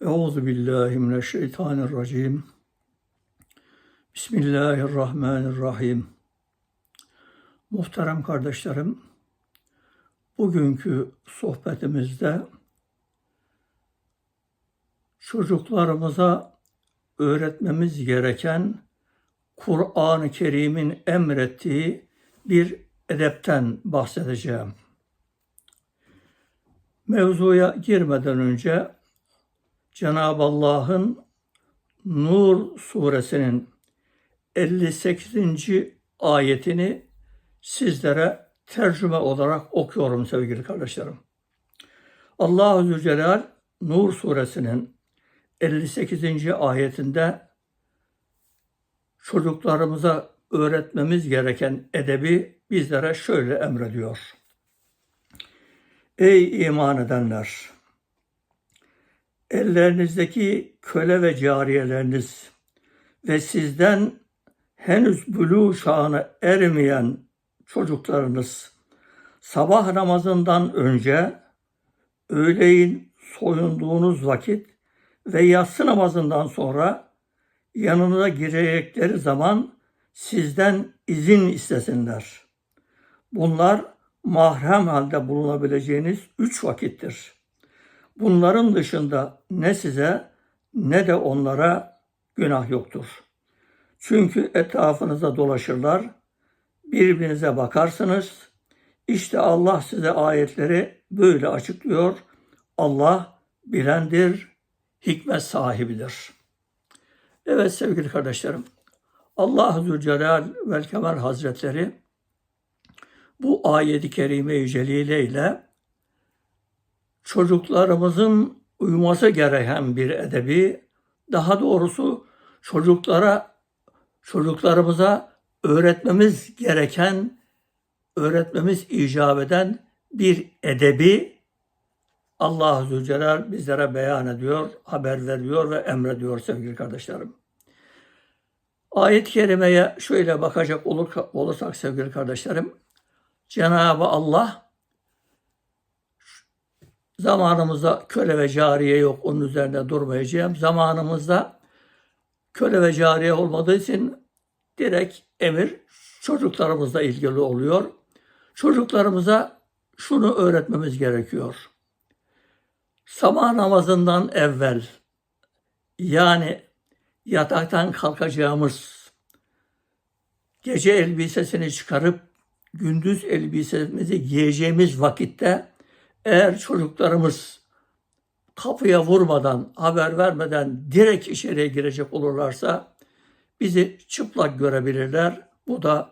Euzu billahi mineşşeytanirracim. Bismillahirrahmanirrahim. Muhterem kardeşlerim, bugünkü sohbetimizde çocuklarımıza öğretmemiz gereken Kur'an-ı Kerim'in emrettiği bir edepten bahsedeceğim. Mevzuya girmeden önce Cenab-ı Allah'ın Nur suresinin 58. ayetini sizlere tercüme olarak okuyorum sevgili kardeşlerim. Allah-u Zülcelal Nur suresinin 58. ayetinde çocuklarımıza öğretmemiz gereken edebi bizlere şöyle emrediyor. Ey iman edenler! Ellerinizdeki köle ve cariyeleriniz ve sizden henüz buluğ çağına ermeyen çocuklarınız sabah namazından önce öğleyin soyunduğunuz vakit ve yatsı namazından sonra yanınıza girecekleri zaman sizden izin istesinler. Bunlar mahrem halde bulunabileceğiniz üç vakittir. Bunların dışında ne size ne de onlara günah yoktur. Çünkü etrafınıza dolaşırlar, birbirinize bakarsınız. İşte Allah size ayetleri böyle açıklıyor. Allah bilendir, hikmet sahibidir. Evet sevgili kardeşlerim, Allah Zülcelal ve Kemal Hazretleri bu ayeti kerime-i celile ile çocuklarımızın uyması gereken bir edebi, daha doğrusu çocuklara, çocuklarımıza öğretmemiz gereken, öğretmemiz icap eden bir edebi Allah Zülcelal bizlere beyan ediyor, haber veriyor ve emrediyor sevgili kardeşlerim. Ayet-i kerimeye şöyle bakacak olur, olursak sevgili kardeşlerim, Cenab-ı Allah zamanımızda köle ve cariye yok, onun üzerinde durmayacağım. Zamanımızda köle ve cariye olmadığı için direkt emir çocuklarımızla ilgili oluyor. Çocuklarımıza şunu öğretmemiz gerekiyor. Sabah namazından evvel yani yataktan kalkacağımız gece elbisesini çıkarıp gündüz elbisemizi giyeceğimiz vakitte eğer çocuklarımız kapıya vurmadan, haber vermeden direkt içeriye girecek olurlarsa bizi çıplak görebilirler. Bu da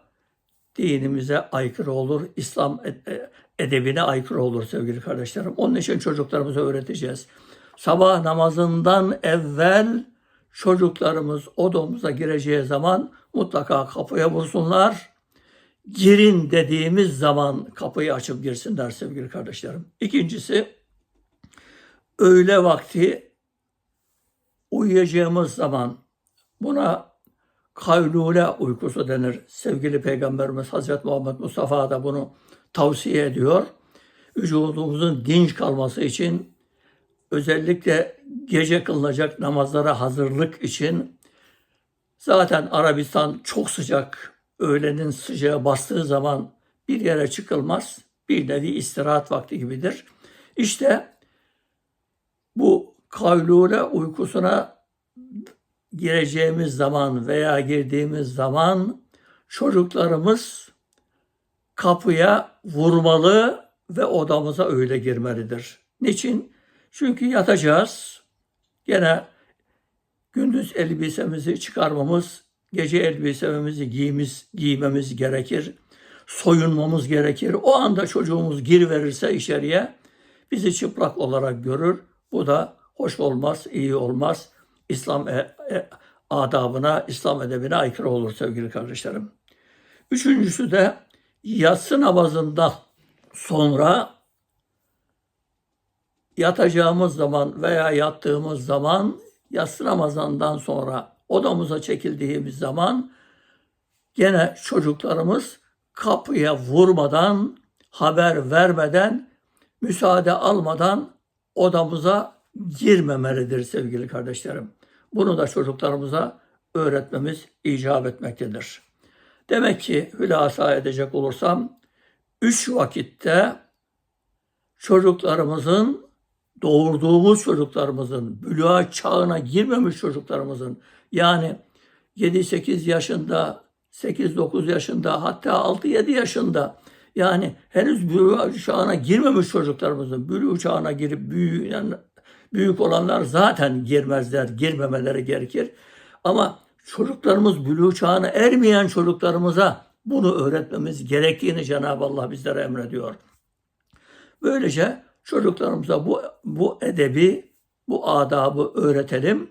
dinimize aykırı olur, İslam edebine aykırı olur sevgili kardeşlerim. Onun için çocuklarımıza öğreteceğiz. Sabah namazından evvel çocuklarımız odamıza gireceği zaman mutlaka kapıya vursunlar. Girin dediğimiz zaman kapıyı açıp girsinler sevgili kardeşlerim. İkincisi öğle vakti uyuyacağımız zaman buna kaylule uykusu denir. Sevgili Peygamberimiz Hazreti Muhammed Mustafa da bunu tavsiye ediyor. Vücudumuzun dinç kalması için özellikle gece kılınacak namazlara hazırlık için zaten Arabistan çok sıcak. Öğlenin sıcağı bastığı zaman bir yere çıkılmaz. Bir nevi istirahat vakti gibidir. İşte bu kaylule uykusuna gireceğimiz zaman veya girdiğimiz zaman çocuklarımız kapıya vurmalı ve odamıza öyle girmelidir. Niçin? Çünkü yatacağız. Gene gündüz elbisemizi çıkarmamız, gece elbisemizi giymemiz, giymemiz gerekir. Soyunmamız gerekir. O anda çocuğumuz gir verirse içeriye bizi çıplak olarak görür. Bu da hoş olmaz, iyi olmaz. İslam e, e, adabına, İslam edebine aykırı olur sevgili kardeşlerim. Üçüncüsü de yatsı namazından sonra yatacağımız zaman veya yattığımız zaman yatsı namazından sonra odamıza çekildiğimiz zaman gene çocuklarımız kapıya vurmadan, haber vermeden, müsaade almadan odamıza girmemelidir sevgili kardeşlerim. Bunu da çocuklarımıza öğretmemiz icap etmektedir. Demek ki hülasa edecek olursam üç vakitte çocuklarımızın doğurduğumuz çocuklarımızın bülüğa çağına girmemiş çocuklarımızın yani 7-8 yaşında 8-9 yaşında hatta 6-7 yaşında yani henüz bülüğ çağına girmemiş çocuklarımızın bülüğ çağına girip büyüyen büyük olanlar zaten girmezler, girmemeleri gerekir. Ama çocuklarımız bülüğ çağına ermeyen çocuklarımıza bunu öğretmemiz gerektiğini Cenab-ı Allah bizlere emrediyor. Böylece çocuklarımıza bu, bu edebi, bu adabı öğretelim.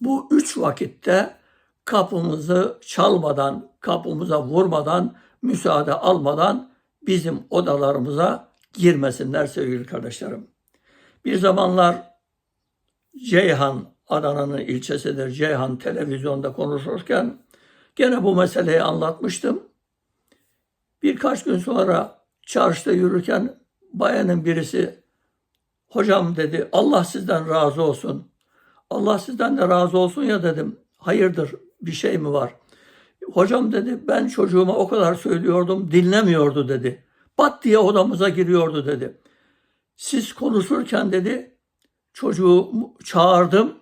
Bu üç vakitte kapımızı çalmadan, kapımıza vurmadan, müsaade almadan bizim odalarımıza girmesinler sevgili kardeşlerim. Bir zamanlar Ceyhan, Adana'nın ilçesidir. Ceyhan televizyonda konuşurken gene bu meseleyi anlatmıştım. Birkaç gün sonra çarşıda yürürken bayanın birisi hocam dedi Allah sizden razı olsun. Allah sizden de razı olsun ya dedim. Hayırdır bir şey mi var? Hocam dedi ben çocuğuma o kadar söylüyordum dinlemiyordu dedi. Bat diye odamıza giriyordu dedi. Siz konuşurken dedi çocuğu çağırdım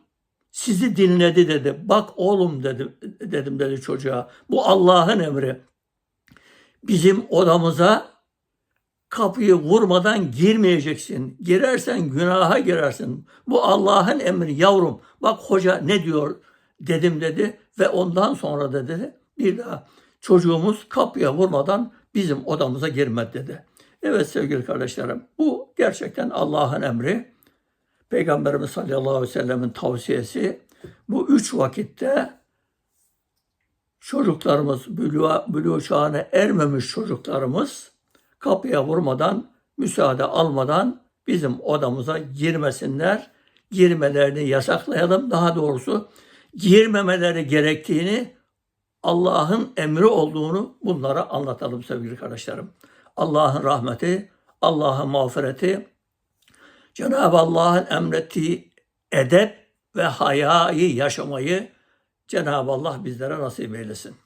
sizi dinledi dedi. Bak oğlum dedi, dedim dedi çocuğa. Bu Allah'ın emri. Bizim odamıza kapıyı vurmadan girmeyeceksin. Girersen günaha girersin. Bu Allah'ın emri yavrum. Bak hoca ne diyor dedim dedi ve ondan sonra da dedi bir daha çocuğumuz kapıya vurmadan bizim odamıza girmedi dedi. Evet sevgili kardeşlerim bu gerçekten Allah'ın emri. Peygamberimiz sallallahu aleyhi ve sellemin tavsiyesi bu üç vakitte çocuklarımız, bülüğa, bülüğ çağına ermemiş çocuklarımız kapıya vurmadan, müsaade almadan bizim odamıza girmesinler. Girmelerini yasaklayalım. Daha doğrusu girmemeleri gerektiğini Allah'ın emri olduğunu bunlara anlatalım sevgili kardeşlerim. Allah'ın rahmeti, Allah'ın mağfireti, Cenab-ı Allah'ın emrettiği edep ve hayayı yaşamayı Cenab-ı Allah bizlere nasip eylesin.